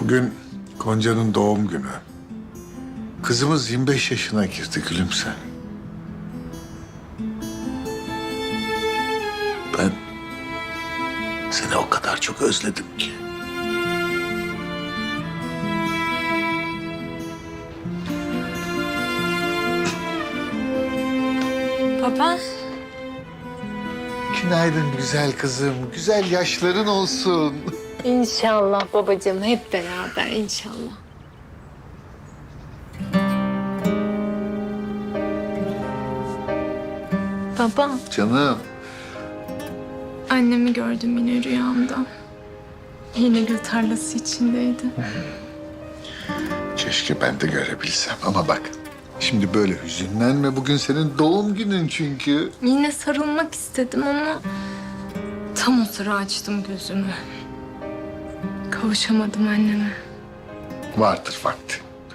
Bugün Gonca'nın doğum günü. Kızımız 25 yaşına girdi gülüm sen. Ben seni o kadar çok özledim ki. Papa. Günaydın güzel kızım. Güzel yaşların olsun. İnşallah babacığım hep beraber inşallah. Baba, Canım. annemi gördüm yine rüyamda. Yine gül tarlası içindeydi. Keşke ben de görebilsem ama bak. Şimdi böyle hüzünlenme. Bugün senin doğum günün çünkü. Yine sarılmak istedim ama tam o sıra açtım gözümü. Kavuşamadım anneme. Vardır vakti.